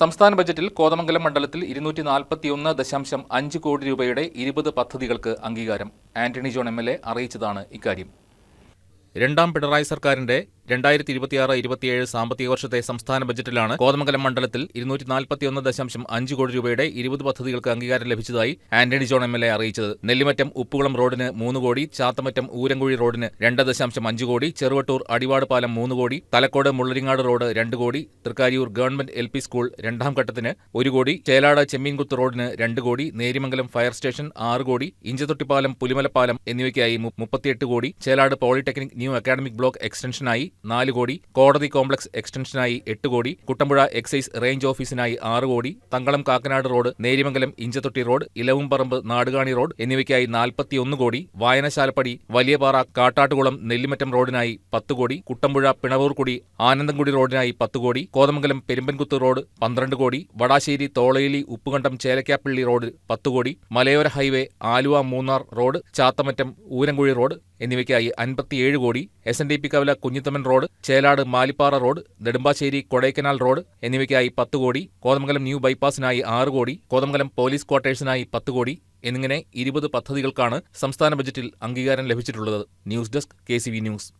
സംസ്ഥാന ബജറ്റിൽ കോതമംഗലം മണ്ഡലത്തിൽ ഇരുന്നൂറ്റി നാൽപ്പത്തിയൊന്ന് ദശാംശം അഞ്ച് കോടി രൂപയുടെ ഇരുപത് പദ്ധതികൾക്ക് അംഗീകാരം. Antony John M L A അറിയിച്ചതാണ് ഇക്കാര്യം. രണ്ടാം പിണറായി സർക്കാരിന്റെ രണ്ടായിരത്തി ഇരുപത്തിയാറ് ഇരുപത്തിയേഴ് സാമ്പത്തിക വർഷത്തെ സംസ്ഥാന ബജറ്റിലാണ് കോതമംഗലം മണ്ഡലത്തിൽ ഇരുന്നൂറ്റി നാൽപ്പത്തിയൊന്ന് ദശാംശം അഞ്ച് കോടി രൂപയുടെ ഇരുപത് പദ്ധതികൾക്ക് അംഗീകാരം ലഭിച്ചതായി Antony John M L A അറിയിച്ചത്. നെല്ലിമറ്റം ഉപ്പുകുളം റോഡിന് മൂന്ന് കോടി ചാത്തമറ്റം ഊരങ്കുഴി റോഡിന് രണ്ട് ദശാംശം അഞ്ച് കോടി ചെറുവട്ടൂർ അടിവാട് പാലം മൂന്ന് കോടി തലക്കോട് മുള്ളരിങ്ങാട് റോഡ് രണ്ട് crore Thrikkariyoor government L P school രണ്ടാം ഘട്ടത്തിന് ഒരു കോടി ചേലാട് ചെമ്മീൻകുത്ത് റോഡിന് രണ്ട് കോടി നേരിമംഗലം ഫയർ സ്റ്റേഷൻ ആറ് കോടി ഇഞ്ചത്തൊട്ടിപ്പാലം പുലിമലപ്പാലം എന്നിവയ്ക്കായി മുപ്പത്തിയെട്ട് crore Chelad polytechnic new academic block എക്സ്റ്റൻഷനായി നാല് കോടി. കോടതി കോംപ്ലക്സ് എക്സ്റ്റൻഷനായി എട്ട് കോടി. കുട്ടമ്പുഴ എക്സൈസ് റേഞ്ച് ഓഫീസിനായി ആറ് crore. Thankalam Kakkanad road Nerimangalam Inchathotti road Elavumparambu Nadukani road എന്നിവയ്ക്കായി നാൽപ്പത്തിയൊന്ന് കോടി. വായനശാലപ്പടി വലിയപാറ കാട്ടാട്ടുകുളം നെല്ലിമറ്റം റോഡിനായി പത്ത് കോടി. കുട്ടമ്പുഴ പിണവൂർക്കുടി ആനന്ദംകുടി റോഡിനായി പത്ത് കോടി. കോതമംഗലം പെരുമ്പൻകുത്ത് റോഡ് പന്ത്രണ്ട് കോടി. വടാശ്ശേരി തോളയിലി ഉപ്പുകണ്ടം ചേലക്കാപ്പള്ളി റോഡ് പത്ത് കോടി. മലയോര highway Aluva Munnar road Chathamattam Ooramkuzhi road എന്നിവയ്ക്കായി അൻപത്തിയേഴ് crore S N D P Kavala Kunjithaman road Chelad Malippara road Nedumbassery Kodaikanal road എന്നിവയ്ക്കായി പത്ത് കോടി കോതമംഗലം ന്യൂ ബൈപ്പാസിനായി ആറ് കോടി കോതമംഗലം പോലീസ് ക്വാർട്ടേഴ്സിനായി പത്ത് കോടി എന്നിങ്ങനെ ഇരുപത് പദ്ധതികൾക്കാണ് സംസ്ഥാന ബജറ്റിൽ അംഗീകാരം ലഭിച്ചിട്ടുള്ളത്. News desk K news.